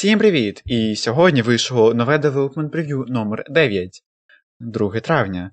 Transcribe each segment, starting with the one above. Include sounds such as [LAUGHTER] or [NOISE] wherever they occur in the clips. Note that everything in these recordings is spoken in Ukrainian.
Всім привіт! І сьогодні вийшло нове Development Preview номер 9 2 травня.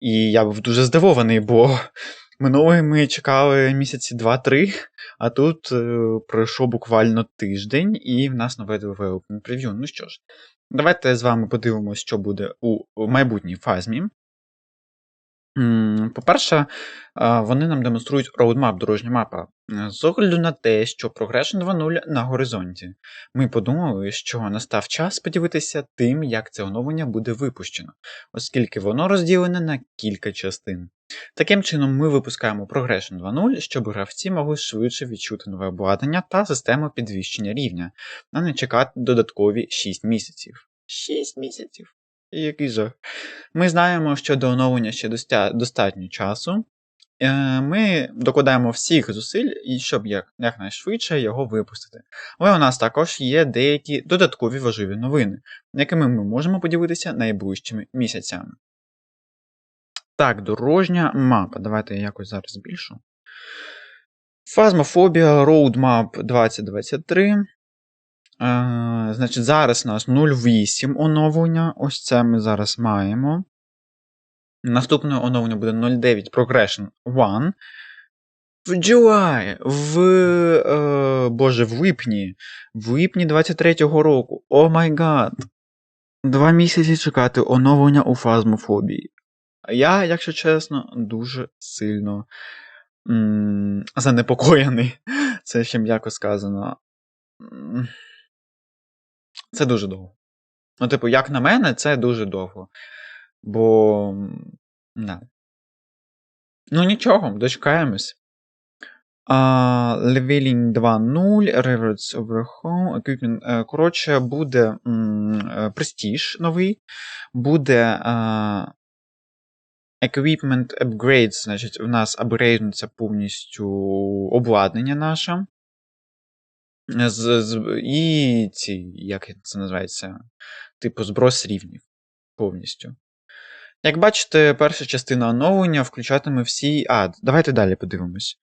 І я був дуже здивований, бо [LAUGHS] минулого ми чекали місяці 2-3, а тут е, пройшов буквально тиждень, і в нас нове Development Preview. Ну що ж, давайте з вами подивимося, що буде у майбутній фазмі. По-перше, вони нам демонструють роудмап, дорожня мапа. З огляду на те, що Progression 2.0 на горизонті, ми подумали, що настав час поділитися тим, як це оновлення буде випущено, оскільки воно розділене на кілька частин. Таким чином, ми випускаємо Progression 2.0, щоб гравці могли швидше відчути нове обладнання та систему підвищення рівня, а не чекати додаткові 6 місяців. 6 місяців. Який жах. Ми знаємо, що до оновлення ще достатньо часу. Е, Ми докладаємо всіх зусиль, щоб як, якнайшвидше його випустити. Але у нас також є деякі додаткові важливі новини, якими ми можемо поділитися найближчими місяцями. Так, дорожня мапа. Давайте я якось зараз збільшу. Фазмофобія Roadmap 2023. Е, значить, зараз у нас 0.8 оновлення. Ось це ми зараз маємо. Наступне оновлення буде 0.9 Progression 1. В July, в. Е, Боже, в липні. В липні 23-го року. О май гад. Два місяці чекати оновлення у фазмофобії. Я, якщо чесно, дуже сильно м- занепокоєний. [LAUGHS] Це ще м'яко сказано. Це дуже довго. Ну, типу, як на мене, це дуже довго. Бо. Да. Ну нічого, дочекаємось. А, Leveling 2.0, Rewards Overhaul, Equipment. е, Коротше, буде Prestige новий, буде а, Equipment Upgrades, значить, у нас апгрейднуться повністю обладнання наше. З, з, і ці, як це називається? Типу, зброс рівнів повністю. Як бачите, перша частина оновлення включатиме всі. А, давайте далі подивимось.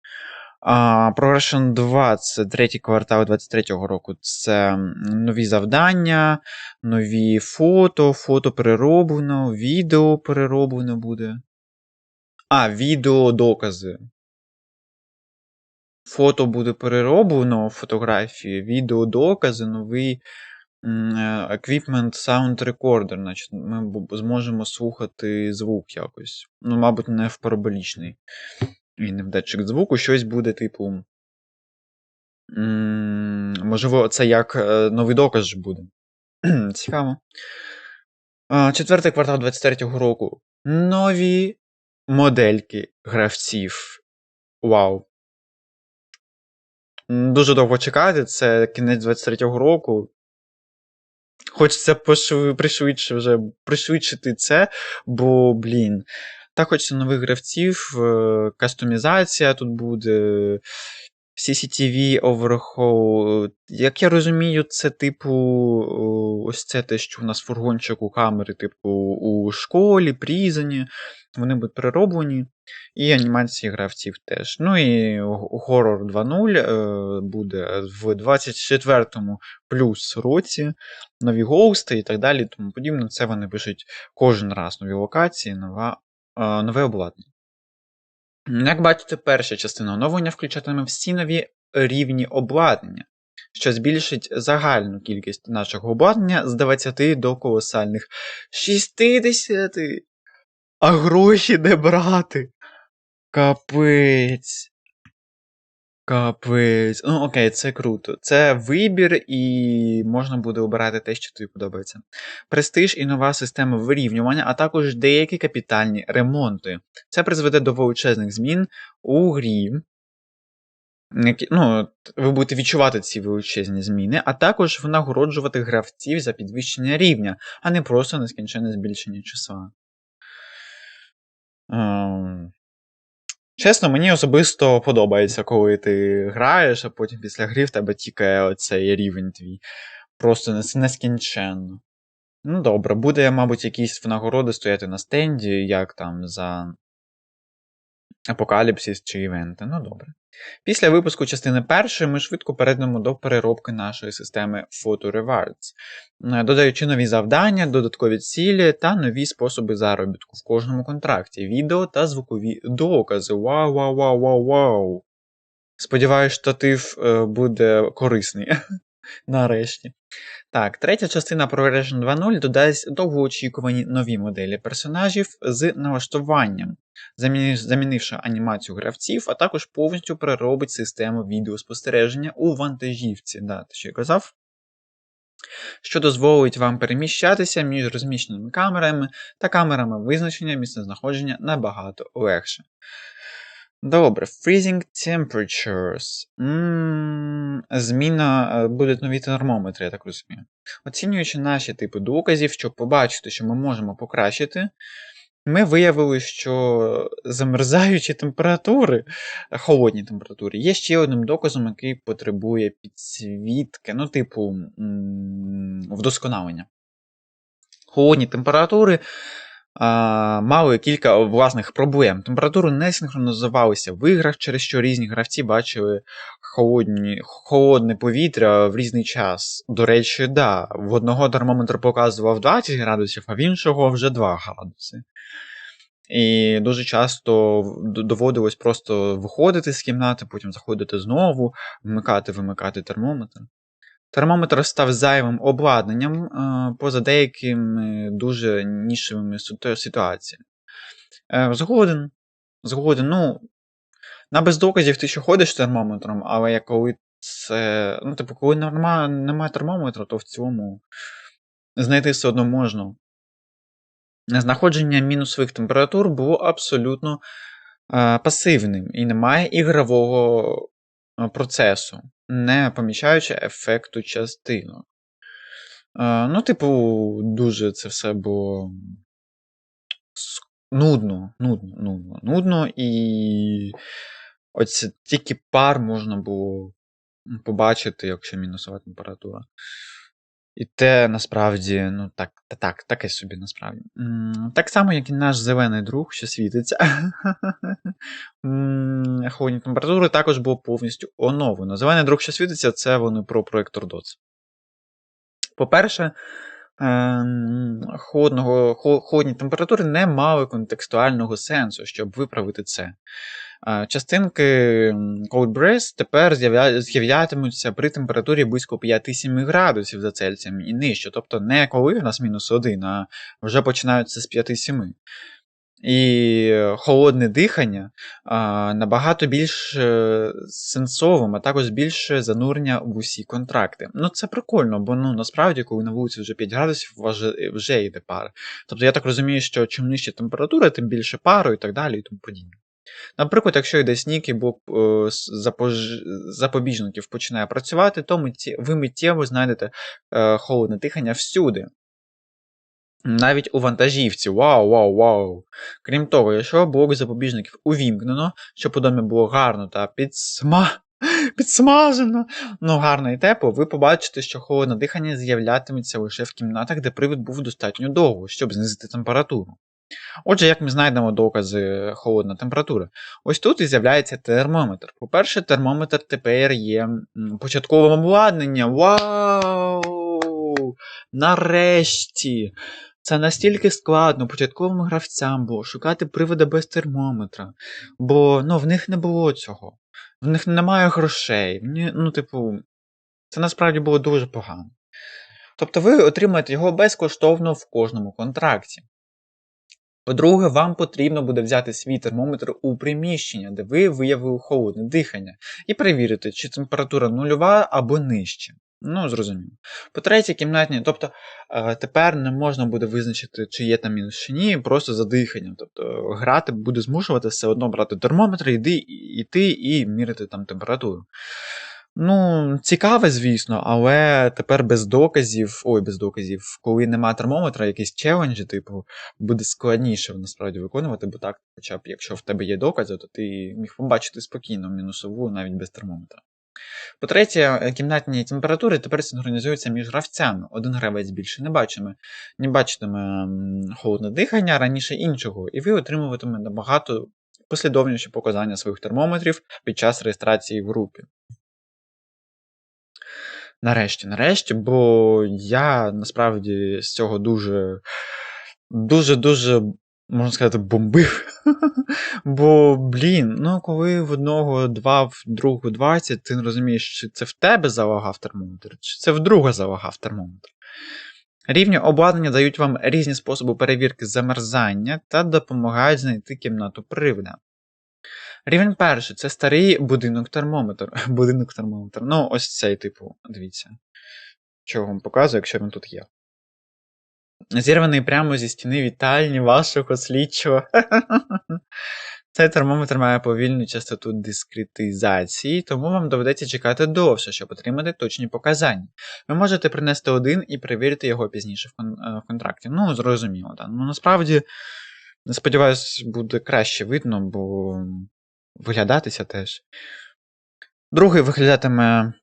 Progression 2 це третій квартал 23-го року. Це нові завдання, нові фото, фото перероблено, відео перероблено буде. А, відео докази. Фото буде перероблено, фотографії, відео докази, новий е, Equipment Sound Recorder. Значить, ми зможемо слухати звук якось. Ну, мабуть, не в параболічний. І не в датчик звуку, щось буде, типу. Можливо, це як е, новий доказ буде. [CLEARS THROAT] Цікаво. Четвертий квартал 23-го року. Нові модельки гравців. Вау. Дуже довго чекати, це кінець 23-го року. Хочеться пришвидше вже пришвидшити це, бо, блін. Так хочеться нових гравців, е, кастомізація тут буде. CCTV Overhaul. Як я розумію, це типу ось це те, що у нас фургончик у камери, типу, у школі, прізані. Вони будуть перероблені. І анімації гравців теж. Ну і Horror 2.0 е, буде в 24-му плюс році, нові гоусти і так далі, тому подібне. Це вони пишуть кожен раз нові локації, нова, е, нове обладнання. Як бачите, перша частина оновлення включатиме всі нові рівні обладнання, що збільшить загальну кількість нашого обладнання з 20 до колосальних 60. А гроші де брати? Капець. Капець. Ну, окей, це круто. Це вибір, і можна буде обирати те, що тобі подобається. Престиж і нова система вирівнювання, а також деякі капітальні ремонти. Це призведе до величезних змін у грі. Ну, ви будете відчувати ці величезні зміни, а також винагороджувати гравців за підвищення рівня, а не просто нескінченне збільшення числа. Ем, Чесно, мені особисто подобається, коли ти граєш, а потім після гри в тебе тікає оцей рівень твій. Просто нескінченно. Ну добре, буде, мабуть, якісь винагороди стояти на стенді, як там за апокаліпсис чи івенти. Ну добре. Після випуску частини першої ми швидко перейдемо до переробки нашої системи Photo Rewards, е, додаючи нові завдання, додаткові цілі та нові способи заробітку в кожному контракті, відео та звукові докази. Вау, вау, вау, вау, вау. Сподіваюсь, штатив е, буде корисний. [LAUGHS] Нарешті. Так, третя частина Progression 2.0 додасть довгоочікувані нові моделі персонажів з налаштуванням, замінивши анімацію гравців, а також повністю переробить систему відеоспостереження у вантажівці. Да, те, що я казав. Що дозволить вам переміщатися між розміщеними камерами та камерами визначення місцезнаходження набагато легше. Добре, freezing temperatures. м зміна е, будуть нові термометри, я так розумію. Оцінюючи наші типи доказів, щоб побачити, що ми можемо покращити, ми виявили, що замерзаючі температури, е, холодні температури, є ще одним доказом, який потребує підсвітки, ну, типу, м, вдосконалення. Холодні температури мали кілька власних проблем. Температури не синхронізувалися в іграх, через що різні гравці бачили холодні, холодне повітря в різний час. До речі, да, в одного термометр показував 20 градусів, а в іншого вже 2 градуси. І дуже часто доводилось просто виходити з кімнати, потім заходити знову, вмикати, вимикати термометр. Термометр став зайвим обладнанням е, поза деякими дуже нішевими ситуаціями. Е, Згоден. Згоден. Ну, на без доказів ти ще ходиш з термометром, але як коли це. Ну, типу, коли нема, немає термометра, то в цілому знайти все одно можна. Знаходження мінусових температур було абсолютно е, пасивним і немає ігрового е, процесу, не помічаючи ефекту частинок. Е, ну, типу, дуже це все було нудно, нудно, нудно, нудно, і ось тільки пар можна було побачити, якщо мінусова температура. І те насправді, ну так, так, таке собі насправді. Так само, як і наш зелений друг, що світиться. [LAUGHS] Холодні температури також було повністю оновлено. Зелений друг, що світиться, це вони про проєктор DOTS. По-перше, ем, холодного, холодні температури не мали контекстуального сенсу, щоб виправити це. Е, Частинки Cold Breath тепер з'являтимуться при температурі близько 5-7 градусів за Цельсієм і нижче. Тобто не коли у нас мінус 1, а вже починаються з 5-7. І е, холодне дихання набагато більш е, сенсовим, а також більше занурення в усі контракти. Ну це прикольно, бо ну насправді, коли на вулиці вже 5 градусів, вже, вже йде пара. Тобто я так розумію, що чим нижча температура, тим більше пару і так далі, і тому подібне. Наприклад, якщо йде сніг і блок е, запобіжників починає працювати, то ви миттєво знайдете е, холодне дихання всюди. Навіть у вантажівці. Вау, вау, вау. Крім того, якщо блок запобіжників увімкнено, щоб у домі було гарно та підсма... [LAUGHS] підсмажено, ну гарно і тепло, ви побачите, що холодне дихання з'являтиметься лише в кімнатах, де привід був достатньо довго, щоб знизити температуру. Отже, як ми знайдемо докази холодна температури? Ось тут і з'являється термометр. По-перше, термометр тепер є початковим обладнанням. Вау! Нарешті! Це настільки складно початковим гравцям було шукати приводи без термометра, бо ну, в них не було цього. В них немає грошей. Ну, типу, це насправді було дуже погано. Тобто ви отримаєте його безкоштовно в кожному контракті. По-друге, вам потрібно буде взяти свій термометр у приміщення, де ви виявили холодне дихання, і перевірити, чи температура нульова або нижче. Ну, зрозуміло. По-третє, кімнатні, тобто е, тепер не можна буде визначити, чи є там мінус чи ні, просто за диханням. Тобто грати буде змушувати все одно брати термометр, йди, йти і міряти там температуру. Ну, цікаве, звісно, але тепер без доказів, ой, без доказів, коли нема термометра, якісь челенджі, типу, буде складніше насправді виконувати, бо так, хоча б якщо в тебе є докази, то ти міг побачити спокійно мінусову навіть без термометра. По-третє, кімнатні температури тепер синхронізуються між гравцями. Один гравець більше не бачитиме, не бачитиме холодне дихання раніше іншого, і ви отримуватиме набагато послідовніші показання своїх термометрів під час реєстрації в групі. Нарешті, нарешті, бо я насправді з цього дуже, дуже, дуже, можна сказати, бомбив. [LAUGHS] Бо, блін, ну коли в одного два, в другого 20, ти не розумієш, чи це в тебе залагав термометр, чи це в друга залагав термометр. Рівні обладнання дають вам різні способи перевірки замерзання та допомагають знайти кімнату привода. Рівень перший це старий будинок термометр. [LAUGHS] Будинок термометр. Ну, ось цей типу, дивіться. Що вам показую, якщо він тут є. Зірваний прямо зі стіни вітальні вашого слідчого. [LAUGHS] Цей термометр має повільну частоту дискретизації, тому вам доведеться чекати довше, щоб отримати точні показання. Ви можете принести один і перевірити його пізніше в, кон- е, в контракті. Ну, зрозуміло, так. Ну, насправді, сподіваюсь, буде краще видно, бо виглядатися теж. Другий виглядатиме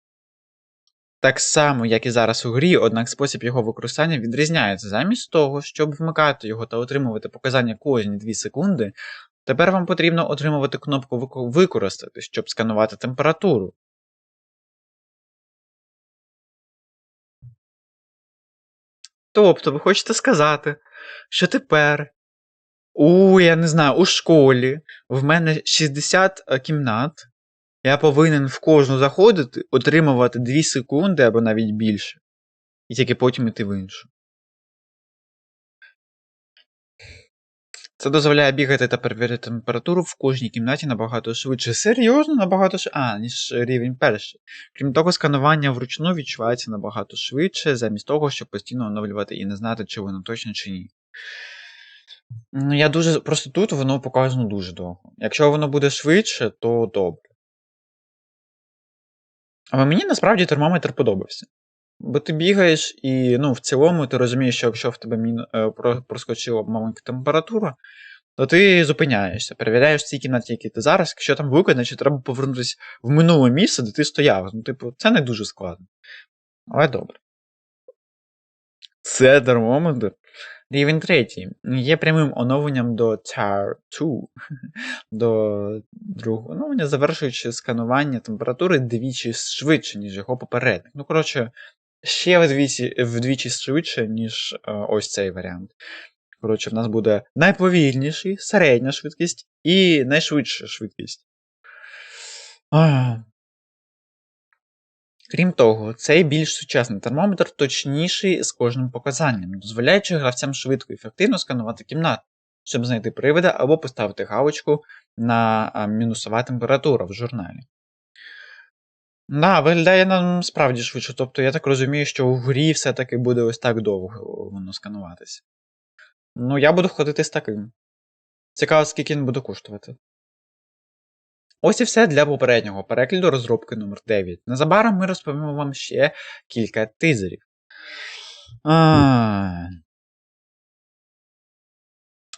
так само, як і зараз у грі, однак спосіб його використання відрізняється. Замість того, щоб вмикати його та отримувати показання кожні 2 секунди, тепер вам потрібно отримувати кнопку Використати, щоб сканувати температуру. Тобто, ви хочете сказати, що тепер у, я не знаю, у школі в мене 60 е, кімнат, я повинен в кожну заходити, отримувати 2 секунди або навіть більше. І тільки потім іти в іншу. Це дозволяє бігати та перевіряти температуру в кожній кімнаті набагато швидше. Серйозно, набагато швидше. А, ніж рівень перший. Крім того, сканування вручну відчувається набагато швидше, замість того, щоб постійно оновлювати і не знати, чи воно точно чи ні. Ну, я дуже. Просто тут воно показано дуже довго. Якщо воно буде швидше, то добре. Але мені насправді термометр подобався. Бо ти бігаєш, і ну, в цілому ти розумієш, що якщо в тебе мін... е, проскочила маленька температура, то ти зупиняєшся, перевіряєш ці кімнаті, які ти зараз, якщо там виконано, чи треба повернутися в минуле місце, де ти стояв. Ну, типу, це не дуже складно. Але добре. Це термометр. Рівень третій. Є прямим оновленням до TAR 2, [LAUGHS] до другого оновлення, завершуючи сканування температури двічі швидше, ніж його попередник. Ну, коротше, ще вдвічі, вдвічі швидше, ніж е, ось цей варіант. Коротше, в нас буде найповільніший, середня швидкість і найшвидша швидкість. Крім того, цей більш сучасний термометр точніший з кожним показанням, дозволяючи гравцям швидко і ефективно сканувати кімнату, щоб знайти привида або поставити галочку на мінусова температура в журналі. Да, виглядає нам справді швидше. Тобто, я так розумію, що в грі все-таки буде ось так довго воно скануватися. Ну, я буду ходити з таким. Цікаво, скільки він буде коштувати. Ось і все для попереднього перегляду розробки номер 9 Незабаром ми розповімо вам ще кілька тизерів. А...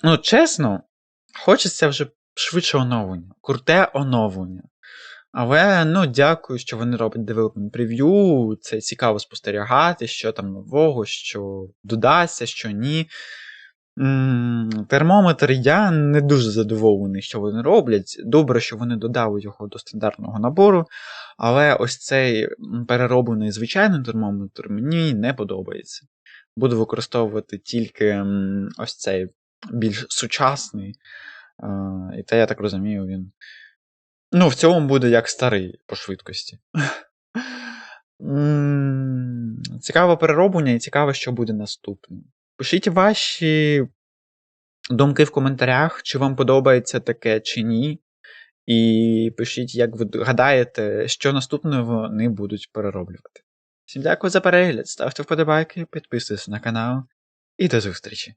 Ну, чесно, хочеться вже швидше оновлення, круте оновлення. Але ну, дякую, що вони роблять development preview. Це цікаво спостерігати, що там нового, що додасться, що ні. Термометр я не дуже задоволений, що вони роблять. Добре, що вони додали його до стандартного набору, але ось цей перероблений звичайний термометр мені не подобається. Буду використовувати тільки ось цей більш сучасний. Е, І те, я так розумію, він. Ну, в цілому буде як старий по швидкості. [LAUGHS] Цікаве перероблення і цікаво, що буде наступним. Пишіть ваші думки в коментарях, чи вам подобається таке, чи ні. І пишіть, як ви гадаєте, що наступне вони будуть перероблювати. Всім дякую за перегляд, ставте вподобайки, підписуйтесь на канал і до зустрічі!